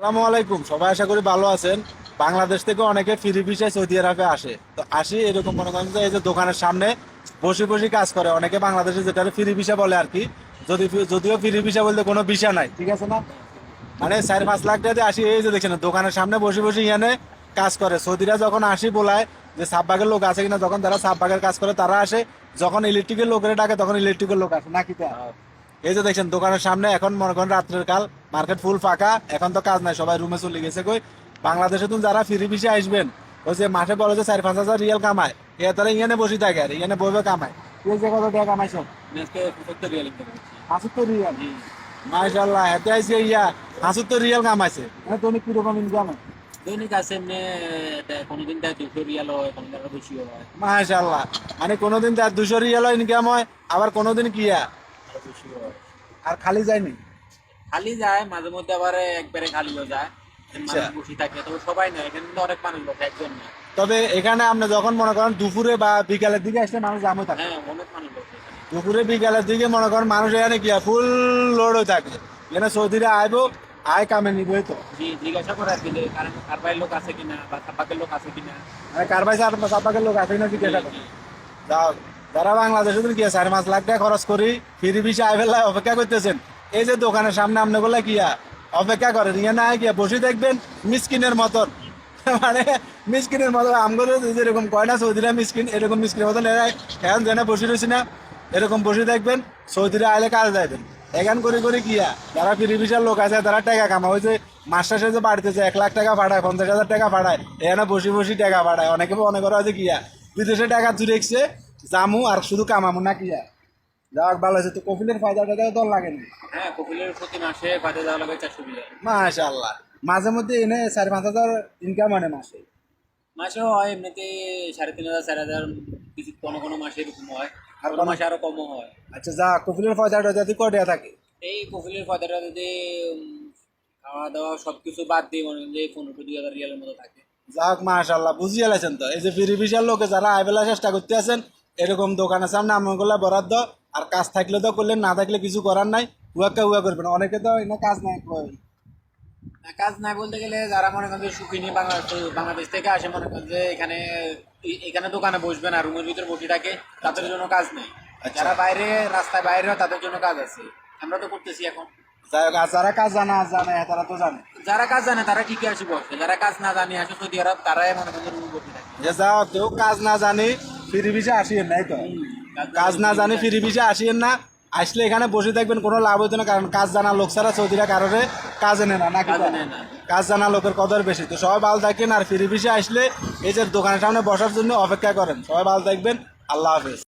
আসসালামু আলাইকুম, সবাই আশা করি ভালো আছেন। বাংলাদেশ থেকে অনেকে ফ্রি ভিসায় সৌদি আরবে আসে। তো আসি, এরকম মনে করেন যে এই যে দোকানের সামনে বসে বসে কাজ করে। অনেকে বাংলাদেশে যেটা ফ্রি ভিসা বলে আর কি। যদি যদিও ফ্রি ভিসা বলতে কোনো ভিসা নাই, ঠিক আছে না? মানে চার পাঁচ লাখ টাকা আসি, এই যে দেখছেন, দোকানের সামনে বসে বসে ইয়ানে কাজ করে। সৌদিরা যখন আসি বলায় যে সাববাগের লোক আছে কিনা, যখন তারা সাববাগের কাজ করে, তারা আসে। যখন ইলেকট্রিকের লোকেরা ডাকে, তখন ইলেকট্রিকের লোক আসে, নাকি তা? এই যে দেখছেন দোকানের সামনে এখন মনে করেন রাত্রের কাল মার্কেট ফুল ফাঁকা এখন তো কাজ নাই সবাই রুমে চলে গেছে। কই বাংলাদেশে তুমি যারা ফ্রি ভিসে আসবেন ওই যে মাঠে বলে যে চার পাঁচ হাজার রিয়েল কামায় এ তারা ইয়ানে বসে থাকে আর ইয়ানে বসে কামায়। এই যে কত টাকা কামাইছ আজকে পঁচাত্তর রিয়াল মাশাল্লাহ এতে আইসে ইয়া হাসুত্তর রিয়াল কামাইছে। তুমি কীরকম ইনকাম দৈনিক আছে এমনি কোনোদিন দেয় দুশো রিয়াল হয় কোনোদিন আরও বেশি হয়। মাশাল্লাহ মানে কোনোদিন তার দুশো রিয়াল ইনকাম হয় আবার কোনোদিন কিয়া আরও খালি যায়নি খালি যায় মাঝে মধ্যে আবার একবারে খালিও যায়। আচ্ছা। বসে থাকে তবে সবাই নয় এখানে কিন্তু অনেক মানুষ বসে একজন না তবে এখানে আপনি যখন মনে করেন দুপুরে বা বিকালের দিকে আসলে মানুষ জামও থাকে। হ্যাঁ অনেক মানুষ দুপুরে বিকালের দিকে মনে করেন মানুষ এখানে কি ফুল লোড হয়ে থাকে। এখানে সৌদিরা আইবো আয় কামে নিবই তো। জিজ্ঞাসা করে আর কি কারণ কারবাই লোক আছে কিনা বা সাপাকের লোক আছে কিনা? কারবাই সাপাকের লোক আছে না জিজ্ঞাসা করে। যাও। যারা বাংলাদেশে কি চার পাঁচ লাখ টাকা খরচ করি, ফিরি বিষে আই ফেলায় অপেক্ষা করতেছেন। এই যে দোকানের সামনে আপনি বলে কিয়া অপেক্ষা করেন ইয়ে না, গিয়া বসে দেখবেন মিসকিনের মতন। মানে মিসকিনের মতন আমগুলো যেরকম কয়না সৌদিরা মিসকিন, এরকম মিসকিনের মতন এরা এখন যেন বসে রয়েছি না, এরকম বসে দেখবেন সৌদিরা আইলে কাজ যাইবেন এখান করে করে কিয়া যারা ফিরি ভিসার লোক আছে, তারা টাকা কামা হয়েছে মাস শেষে যে বাড়িতেছে, এক লাখ টাকা পাঠায়, পঞ্চাশ হাজার টাকা পাঠায়, এখানে বসে বসে টাকা পাঠায়। অনেকে মনে করো যে কিয়া বিদেশে টাকা চুরেছে জামু আর শুধু কামামু না কিয়া যাক ভালো আছে তো কফিলের ফায়দা টাকা তো লাগেনি হ্যাঁ কপিলের প্রতি মাসে বাজে যাওয়া লাগে চারশো রিয়াল মাশাল্লাহ মাঝে মধ্যে এনে চার পাঁচ হাজার ইনকাম আনে মাসে। মাসে হয় এমনিতে সাড়ে তিন হাজার চার হাজার কিছু কোনো কোনো মাসে এরকম হয়। আর কোনো মাসে আরও কমও হয়। আচ্ছা যা কফিলের ফায়দাটা যদি কটিয়া থাকে? এই কফিলের ফায়দাটা যদি খাওয়া দাওয়া সব কিছু বাদ দিয়ে মনে যে পনেরো দুই হাজার রিয়ালের মতো থাকে। যাক মাশাল্লাহ বুঝিয়ে গেছেন তো। এই যে ফিরি বিশাল লোকে যারা আইবেলা চেষ্টা করতে আছেন এরকম দোকানের সামনে আমগুলা বরাদ্দ আর কাজ থাকলে তো করলেন না থাকলে কিছু করার নাই। হুয়াক্কা হুয়া করবেন। অনেকে তো এনে কাজ নাই কাজ নাই বলতে গেলে যারা মনে করেন যে সুখিনী বাংলাদেশ বাংলাদেশ থেকে আসে মনে করেন যে এখানে এখানে দোকানে বসবে না রুমের ভিতরে বসে থাকে তাদের জন্য কাজ নেই। আচ্ছা। যারা বাইরে রাস্তায় বাইরে তাদের জন্য কাজ আছে। আমরা তো করতেছি এখন। যারা কাজ জানা জানে তারা তো জানে। যারা কাজ জানে তারা ঠিকই আসে বসে। যারা কাজ না জানে আসে সৌদি আরব তারাই মনে করেন রুমে বসে থাকে। যে যা কাজ না জানি ফিরি ভিসা আসিয়েন নাই তো? কাজ না জানি ফিরি ভিসা আসিয়েন না। আসলে এখানে বসে থাকবেন কোনো লাভ হইতো না কারণ কাজ জানা লোক ছাড়া সৌদিরা কারোরে কাজ নেয় না নাকি কাজে নেয় না। কাজ জানা লোকের কদর বেশি। তো সবাই ভালো থাকেন আর ফিরি ভিসা আসলে এই যে দোকানের সামনে বসার জন্য অপেক্ষা করেন। সবাই ভালো থাকবেন আল্লাহ হাফেজ।